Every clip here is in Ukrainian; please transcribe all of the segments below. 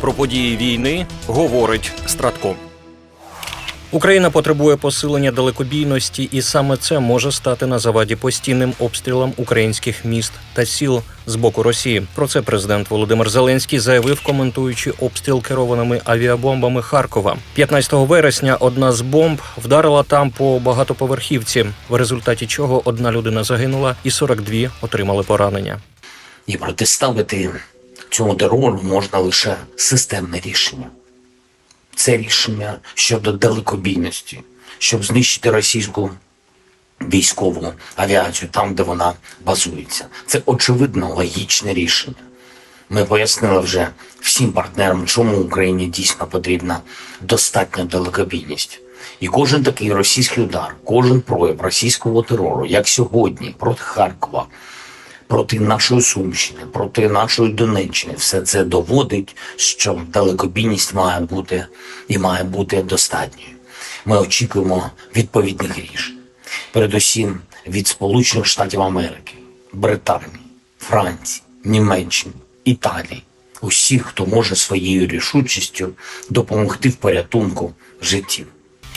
Про події війни говорить Стратко. Україна потребує посилення далекобійності, і саме це може стати на заваді постійним обстрілам українських міст та сіл з боку Росії. Про це президент Володимир Зеленський заявив, коментуючи обстріл керованими авіабомбами Харкова. 15 вересня одна з бомб вдарила там по багатоповерхівці, в результаті чого одна людина загинула і 42 отримали поранення. І протиставити цьому терору можна лише системне рішення. Це рішення щодо далекобійності, щоб знищити російську військову авіацію там, де вона базується. Це очевидно логічне рішення. Ми пояснили вже всім партнерам, чому Україні дійсно потрібна достатня далекобійність. І кожен такий російський удар, кожен прояв російського терору, як сьогодні, проти Харкова, проти нашої Сумщини, проти нашої Донеччини, все це доводить, що далекобійність має бути і має бути достатньою. Ми очікуємо відповідних рішень, передусім від Сполучених Штатів Америки, Британії, Франції, Німеччини, Італії, усіх, хто може своєю рішучістю допомогти в порятунку життів.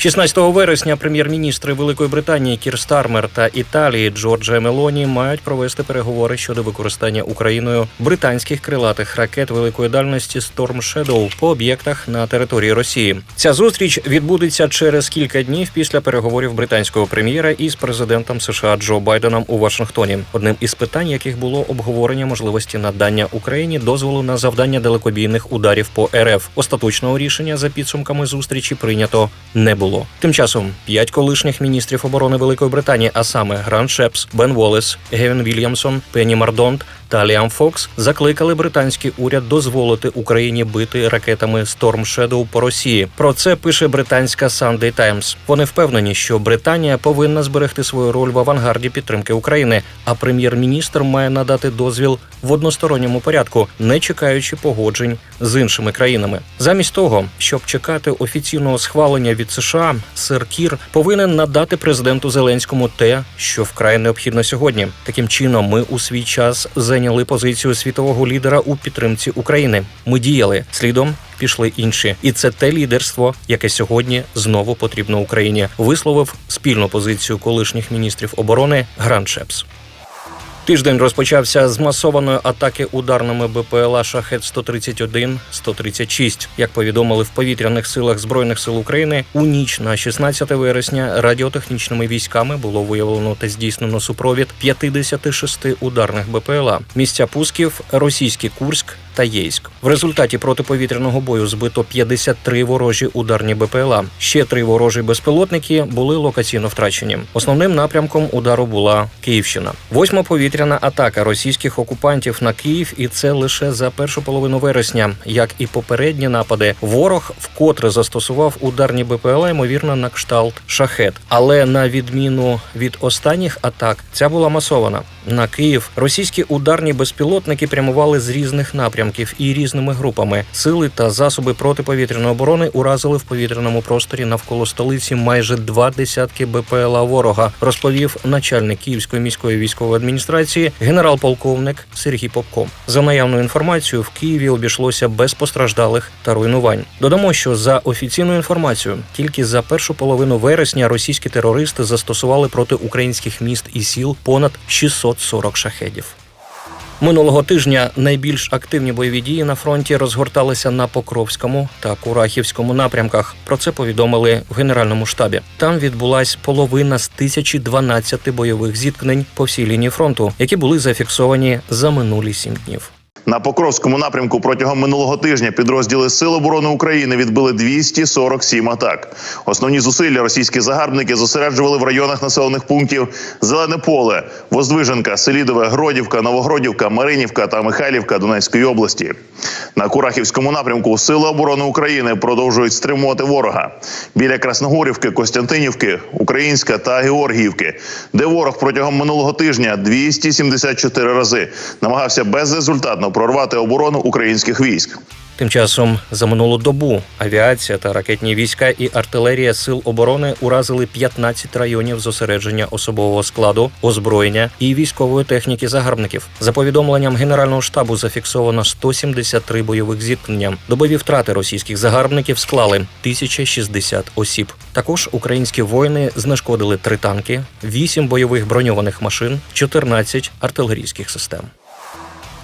16 вересня прем'єр-міністри Великої Британії Кір Стармер та Італії Джорджа Мелоні мають провести переговори щодо використання Україною британських крилатих ракет великої дальності Storm Shadow по об'єктах на території Росії. Ця зустріч відбудеться через кілька днів після переговорів британського прем'єра із президентом США Джо Байденом у Вашингтоні. Одним із питань, яких було обговорення можливості надання Україні дозволу на завдання далекобійних ударів по РФ. Остаточного рішення за підсумками зустрічі прийнято не було. Тим часом п'ять колишніх міністрів оборони Великої Британії, а саме Гран Шепс, Бен Волес, Гевін Вільямсон, Пенні Мардонт та Ліам Фокс закликали британський уряд дозволити Україні бити ракетами Storm Shadow по Росії. Про це пише британська Sunday Times. Вони впевнені, що Британія повинна зберегти свою роль в авангарді підтримки України, а прем'єр-міністр має надати дозвіл в односторонньому порядку, не чекаючи погоджень з іншими країнами. Замість того, щоб чекати офіційного схвалення від США, сер Кір повинен надати президенту Зеленському те, що вкрай необхідно сьогодні. Таким чином, ми у свій час зайняли позицію світового лідера у підтримці України. Ми діяли слідом. Пішли інші, і це те лідерство, яке сьогодні знову потрібно Україні. Висловив спільну позицію колишніх міністрів оборони Гран Шепс. Тиждень розпочався з масованої атаки ударними БПЛА Шахет 131 136 Як повідомили в повітряних силах збройних сил України, у ніч на 16 вересня радіотехнічними військами було виявлено та здійснено супровід 56 ударних БПЛА. Місця пусків російський Курськ та Єйськ. В результаті протиповітряного бою збито 53 ворожі ударні БПЛА. Ще три ворожі безпілотники були локаційно втрачені. Основним напрямком удару була Київщина. Восьма повітряна атака російських окупантів на Київ, і це лише за першу половину вересня. Як і попередні напади, ворог вкотре застосував ударні БПЛА, ймовірно, на кшталт шахет. Але на відміну від останніх атак, ця була масована. На Київ російські ударні безпілотники прямували з різних напрямків і різними групами. Сили та засоби протиповітряної оборони уразили в повітряному просторі навколо столиці майже два десятки БПЛА ворога, розповів начальник Київської міської військової адміністрації генерал-полковник Сергій Попко. За наявною інформацією, в Києві обійшлося без постраждалих та руйнувань. Додамо, що за офіційною інформацією, тільки за першу половину вересня російські терористи застосували проти українських міст і сіл понад 640 шахедів. Минулого тижня найбільш активні бойові дії на фронті розгорталися на Покровському та Курахівському напрямках. Про це повідомили в Генеральному штабі. Там відбулась половина з 1012 бойових зіткнень по всій лінії фронту, які були зафіксовані за минулі сім днів. На Покровському напрямку протягом минулого тижня підрозділи Сил оборони України відбили 247 атак. Основні зусилля російські загарбники зосереджували в районах населених пунктів Зелене поле, Воздвиженка, Селідове, Гродівка, Новогродівка, Маринівка та Михайлівка Донецької області. На Курахівському напрямку Сили оборони України продовжують стримувати ворога біля Красногорівки, Костянтинівки, Українська та Георгіївки, де ворог протягом минулого тижня 274 рази намагався безрезультатно прорвати оборону українських військ. Тим часом за минулу добу авіація та ракетні війська і артилерія сил оборони уразили 15 районів зосередження особового складу, озброєння і військової техніки загарбників. За повідомленням генерального штабу зафіксовано 173 бойових зіткнення. Добові втрати російських загарбників склали 1060 осіб. Також українські воїни знешкодили три танки, 8 бойових броньованих машин, 14 артилерійських систем.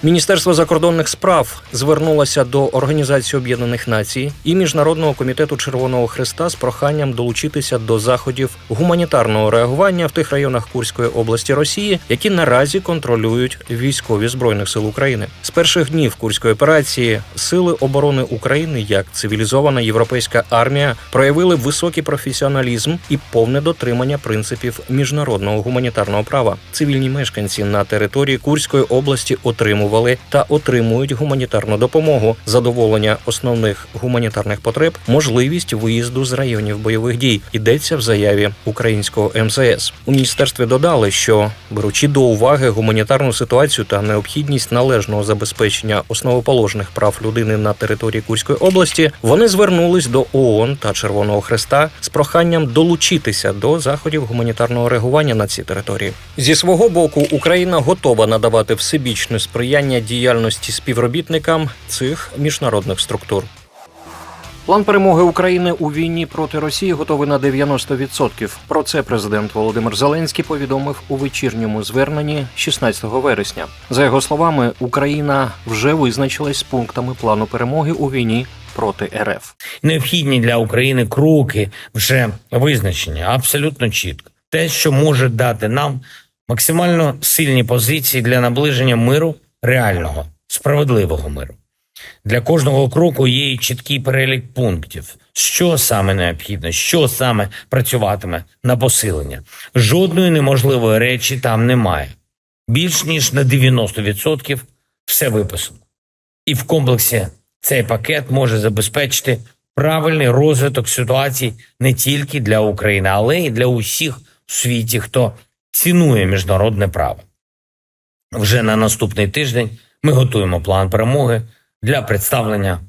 Міністерство закордонних справ звернулося до Організації Об'єднаних Націй і Міжнародного комітету Червоного Христа з проханням долучитися до заходів гуманітарного реагування в тих районах Курської області Росії, які наразі контролюють військові збройних сил України. З перших днів курської операції сили оборони України як цивілізована європейська армія проявили високий професіоналізм і повне дотримання принципів міжнародного гуманітарного права. Цивільні мешканці на території Курської області отримували та отримують гуманітарну допомогу, задоволення основних гуманітарних потреб, можливість виїзду з районів бойових дій. Йдеться в заяві українського МЗС. У міністерстві додали, що беручи до уваги гуманітарну ситуацію та необхідність належного забезпечення основоположних прав людини на території Курської області, вони звернулись до ООН та Червоного Хреста з проханням долучитися до заходів гуманітарного реагування на ці території. Зі свого боку, Україна готова надавати всебічне сприяння діяльності співробітникам цих міжнародних структур. План перемоги України у війні проти Росії готовий на 90%. Про це президент Володимир Зеленський повідомив у вечірньому зверненні 16 вересня. За його словами, Україна вже визначилась з пунктами плану перемоги у війні проти РФ. необхідні для України кроки вже визначені абсолютно чітко. Те, що може дати нам максимально сильні позиції для наближення миру, реального, справедливого миру. Для кожного кроку є і чіткий перелік пунктів, що саме необхідно, що саме працюватиме на посилення. Жодної неможливої речі там немає. Більш ніж на 90% все виписано. І в комплексі цей пакет може забезпечити правильний розвиток ситуацій не тільки для України, але й для усіх у світі, хто цінує міжнародне право. Вже на наступний тиждень ми готуємо план перемоги для представлення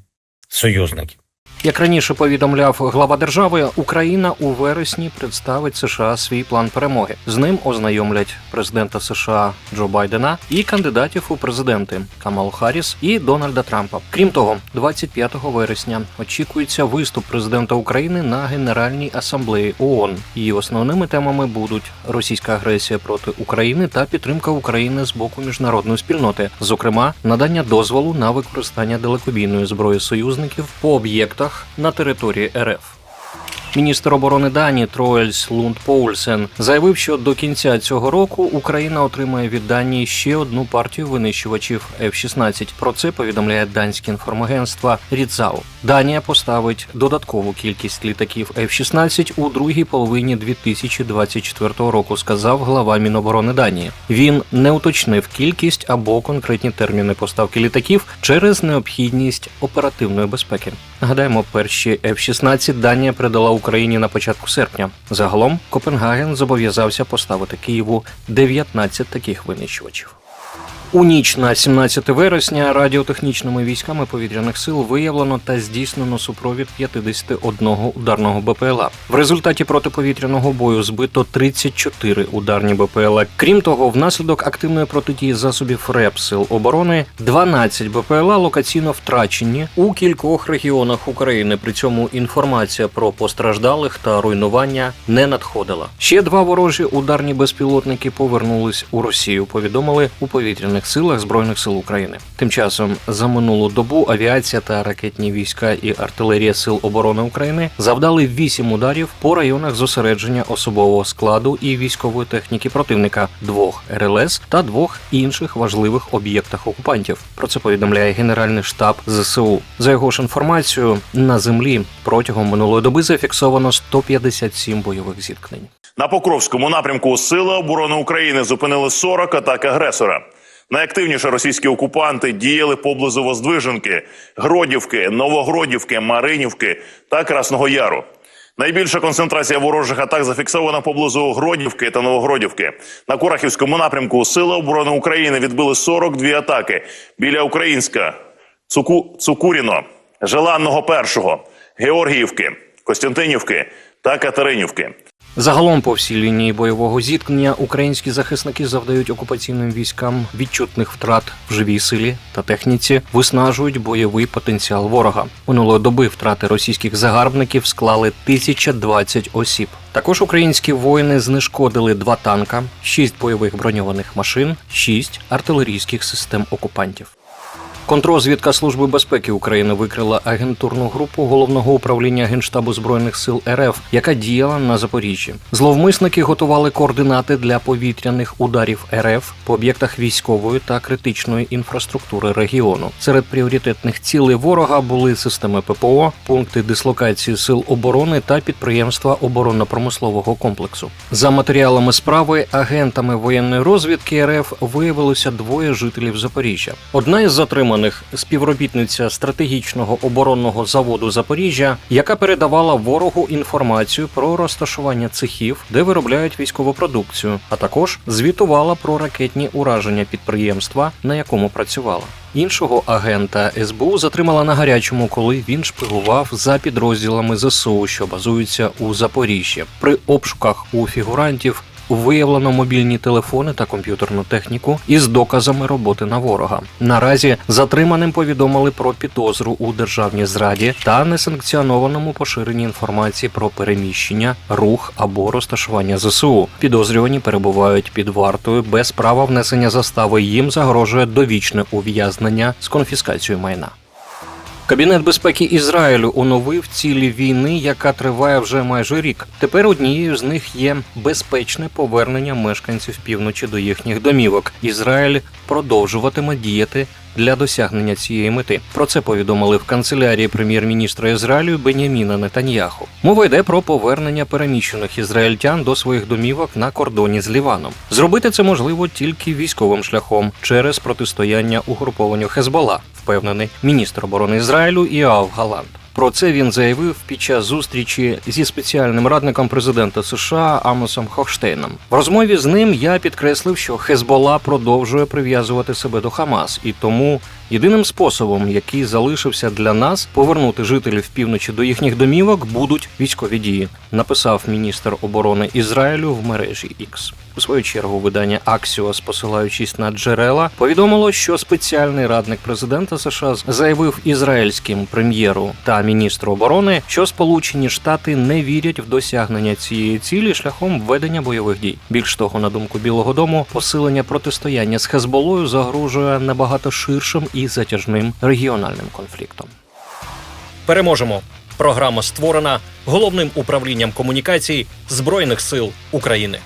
союзників. Як раніше повідомляв глава держави, Україна у вересні представить США свій план перемоги. З ним ознайомлять президента США Джо Байдена і кандидатів у президенти Камалу Харріс і Дональда Трампа. Крім того, 25 вересня очікується виступ президента України на Генеральній асамблеї ООН. Її основними темами будуть російська агресія проти України та підтримка України з боку міжнародної спільноти, зокрема надання дозволу на використання далекобійної зброї союзників по об'єктах на території РФ. Міністр оборони Данії Троельс Лунд Поульсен заявив, що до кінця цього року Україна отримає від Данії ще одну партію винищувачів F-16. Про це повідомляє данське інформагентство Рідзау. Данія поставить додаткову кількість літаків F-16 у другій половині 2024 року. Сказав глава Міноборони Данії. Він не уточнив кількість або конкретні терміни поставки літаків через необхідність оперативної безпеки. Нагадаємо, перші F-16 Данія передала Україні на початку серпня. Загалом Копенгаген зобов'язався поставити Києву 19 таких винищувачів. У ніч на 17 вересня радіотехнічними військами повітряних сил виявлено та здійснено супровід 51 ударного БПЛА. В результаті протиповітряного бою збито 34 ударні БПЛА. Крім того, внаслідок активної протидії засобів РЕП сил оборони 12 БПЛА локаційно втрачені у кількох регіонах України. При цьому інформація про постраждалих та руйнування не надходила. Ще два ворожі ударні безпілотники повернулись у Росію. Повідомили у повітряних силах збройних сил України. Тим часом за минулу добу авіація та ракетні війська і артилерія сил оборони України завдали вісім ударів по районах зосередження особового складу і військової техніки противника, двох РЛС та двох інших важливих об'єктах окупантів. Про це повідомляє Генеральний штаб ЗСУ. За його ж інформацією, на землі протягом минулої доби зафіксовано 157 бойових зіткнень. На Покровському напрямку Сили оборони України зупинили 40 атак агресора. Найактивніше російські окупанти діяли поблизу Воздвиженки, Гродівки, Новогродівки, Маринівки та Красного Яру. Найбільша концентрація ворожих атак зафіксована поблизу Гродівки та Новогродівки. На Курахівському напрямку Сили оборони України відбили 42 атаки біля Українська. Цуку... Цукуріно, Желанного Першого, Георгіївки, Костянтинівки та Катеринівки. Загалом по всій лінії бойового зіткнення українські захисники завдають окупаційним військам відчутних втрат в живій силі та техніці, виснажують бойовий потенціал ворога. Минулої доби втрати російських загарбників склали 1020 осіб. Також українські воїни знешкодили два танка, шість бойових броньованих машин, шість артилерійських систем окупантів. Контрозвідка Служби безпеки України викрила агентурну групу головного управління Генштабу збройних сил РФ, яка діяла на Запоріжжі. Зловмисники готували координати для повітряних ударів РФ по об'єктах військової та критичної інфраструктури регіону. Серед пріоритетних цілей ворога були системи ППО, пункти дислокації сил оборони та підприємства оборонно-промислового комплексу. За матеріалами справи агентами воєнної розвідки РФ виявилося двоє жителів Запоріжжя. Одна із затриманих співробітниця стратегічного оборонного заводу Запоріжжя, яка передавала ворогу інформацію про розташування цехів, де виробляють військову продукцію, а також звітувала про ракетні ураження підприємства, на якому працювала. Іншого агента СБУ затримала на гарячому, коли він шпигував за підрозділами ЗСУ, що базуються у Запоріжжі. При обшуках у фігурантів виявлено мобільні телефони та комп'ютерну техніку із доказами роботи на ворога. Наразі затриманим повідомили про підозру у державній зраді та несанкціонованому поширенні інформації про переміщення, рух або розташування ЗСУ. Підозрювані перебувають під вартою без права внесення застави. Їм загрожує довічне ув'язнення з конфіскацією майна. Кабінет безпеки Ізраїлю оновив цілі війни, яка триває вже майже рік. Тепер однією з них є безпечне повернення мешканців півночі до їхніх домівок. Ізраїль продовжуватиме діяти для досягнення цієї мети. Про це повідомили в канцелярії прем'єр-міністра Ізраїлю Беняміна Нетаньяху. Мова йде про повернення переміщених ізраїльтян до своїх домівок на кордоні з Ліваном. Зробити це можливо тільки військовим шляхом через протистояння угрупованню Хезбола, впевнений міністр оборони Ізраїлю Іав Галант. Про це він заявив під час зустрічі зі спеціальним радником президента США Амосом Хохштейном. В розмові з ним я підкреслив, що Хезбола продовжує прив'язувати себе до Хамас, і тому єдиним способом, який залишився для нас повернути жителів півночі до їхніх домівок, будуть військові дії. Написав міністр оборони Ізраїлю в мережі X. У свою чергу видання Axios, посилаючись на джерела, повідомило, що спеціальний радник президента США заявив ізраїльським прем'єру та міністру оборони, що Сполучені Штати не вірять в досягнення цієї цілі шляхом ведення бойових дій. Більш того, на думку Білого Дому, посилення протистояння з Хезболою загрожує набагато ширшим і затяжним регіональним конфліктом. Переможемо. Програма створена головним управлінням комунікацій Збройних сил України.